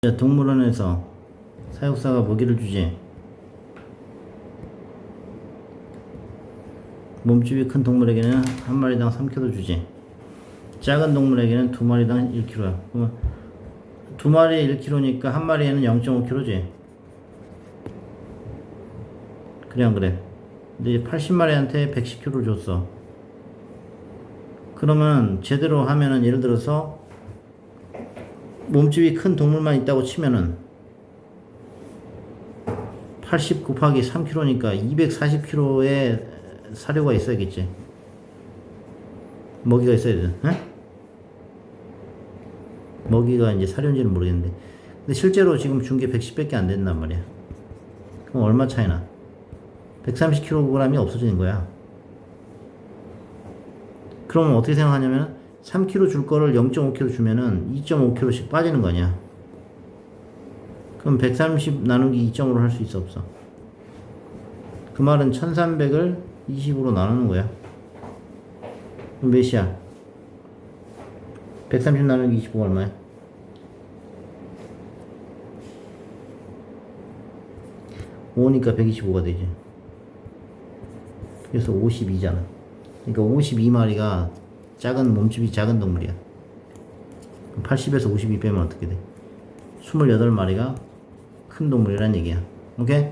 자, 동물원에서 사육사가 먹이를 주지. 몸집이 큰 동물에게는 한 마리당 3kg 주지. 작은 동물에게는 두 마리당 1kg야. 그러면 두 마리에 1kg니까 한 마리에는 0.5kg지. 그래 안 그래? 근데 80마리한테 110kg 줬어. 그러면 제대로 하면은 예를 들어서 몸집이 큰 동물만 있다고 치면은 80 곱하기 3kg니까 240kg의 사료가 있어야겠지. 먹이가 있어야 돼. 에? 먹이가 이제 사료인지는 모르겠는데. 근데 실제로 지금 준 게 110밖에 안 된단 말이야. 그럼 얼마 차이나? 130kg이 없어지는 거야. 그러면 어떻게 생각하냐면 3kg 줄 거를 0.5kg 주면은 2.5kg씩 빠지는 거 아니야. 그럼 130 나누기 2.5로 할 수 있어 없어? 그 말은 1300을 20으로 나누는 거야. 그럼 몇이야? 130 나누기 25가 얼마야? 5니까 125가 되지. 그래서 52잖아. 그러니까 52마리가 작은 몸집이 작은 동물이야. 80에서 52 빼면 어떻게 돼? 28마리가 큰 동물이란 얘기야. 오케이?